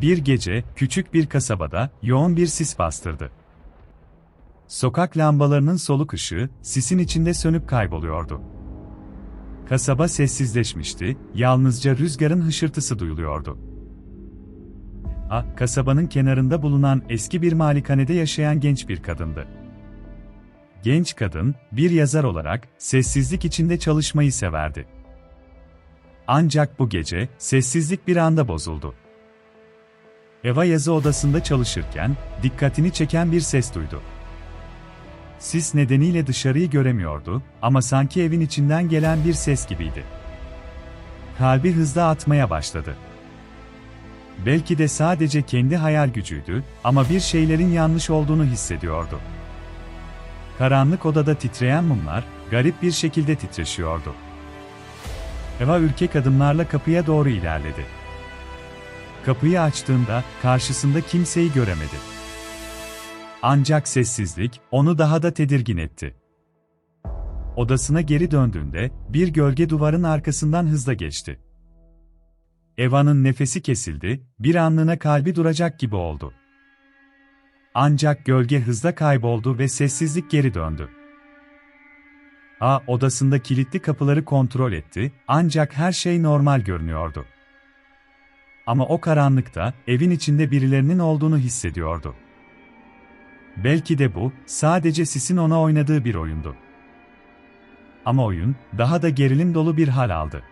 Bir gece, küçük bir kasabada, yoğun bir sis bastırdı. Sokak lambalarının soluk ışığı, sisin içinde sönüp kayboluyordu. Kasaba sessizleşmişti, yalnızca rüzgarın hışırtısı duyuluyordu. A, kasabanın kenarında bulunan eski bir malikanede yaşayan genç bir kadındı. Genç kadın, bir yazar olarak, sessizlik içinde çalışmayı severdi. Ancak bu gece, sessizlik bir anda bozuldu. Eva yazı odasında çalışırken, dikkatini çeken bir ses duydu. Sis nedeniyle dışarıyı göremiyordu ama sanki evin içinden gelen bir ses gibiydi. Kalbi hızla atmaya başladı. Belki de sadece kendi hayal gücüydü ama bir şeylerin yanlış olduğunu hissediyordu. Karanlık odada titreyen mumlar, garip bir şekilde titreşiyordu. Eva ürkek adımlarla kapıya doğru ilerledi. Kapıyı açtığında karşısında kimseyi göremedi. Ancak sessizlik onu daha da tedirgin etti. Odasına geri döndüğünde bir gölge duvarın arkasından hızla geçti. Eva'nın nefesi kesildi, bir anlığına kalbi duracak gibi oldu. Ancak gölge hızla kayboldu ve sessizlik geri döndü. A odasında kilitli kapıları kontrol etti, ancak her şey normal görünüyordu. Ama o karanlıkta evin içinde birilerinin olduğunu hissediyordu. Belki de bu sadece sisin ona oynadığı bir oyundu. Ama oyun daha da gerilim dolu bir hal aldı.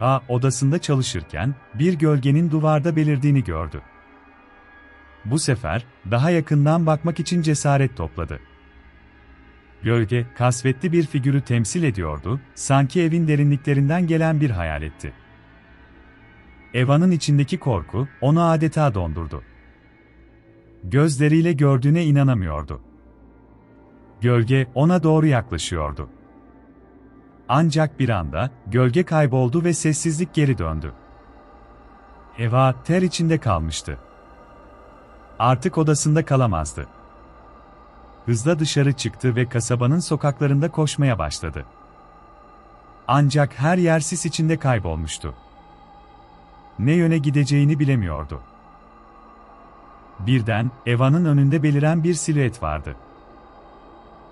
A odasında çalışırken bir gölgenin duvarda belirdiğini gördü. Bu sefer daha yakından bakmak için cesaret topladı. Gölge, kasvetli bir figürü temsil ediyordu, sanki evin derinliklerinden gelen bir hayaletti. Eva'nın içindeki korku, onu adeta dondurdu. Gözleriyle gördüğüne inanamıyordu. Gölge, ona doğru yaklaşıyordu. Ancak bir anda, gölge kayboldu ve sessizlik geri döndü. Eva, ter içinde kalmıştı. Artık odasında kalamazdı. Hızla dışarı çıktı ve kasabanın sokaklarında koşmaya başladı. Ancak her yer sis içinde kaybolmuştu. Ne yöne gideceğini bilemiyordu. Birden, Eva'nın önünde beliren bir silüet vardı.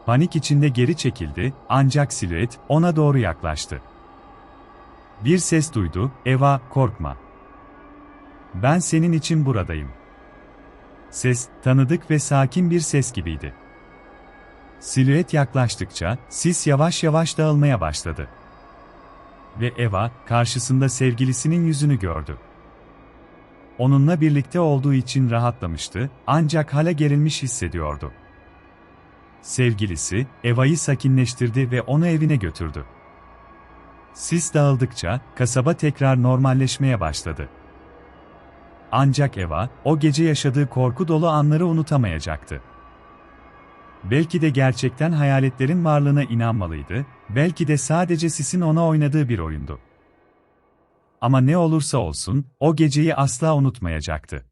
Panik içinde geri çekildi, ancak silüet ona doğru yaklaştı. Bir ses duydu, Eva, korkma. Ben senin için buradayım. Ses, tanıdık ve sakin bir ses gibiydi. Silüet yaklaştıkça, sis yavaş yavaş dağılmaya başladı. Ve Eva, karşısında sevgilisinin yüzünü gördü. Onunla birlikte olduğu için rahatlamıştı, ancak hala gerilmiş hissediyordu. Sevgilisi, Eva'yı sakinleştirdi ve onu evine götürdü. Sis dağıldıkça, kasaba tekrar normalleşmeye başladı. Ancak Eva, o gece yaşadığı korku dolu anları unutamayacaktı. Belki de gerçekten hayaletlerin varlığına inanmalıydı, belki de sadece sisin ona oynadığı bir oyundu. Ama ne olursa olsun, o geceyi asla unutmayacaktı.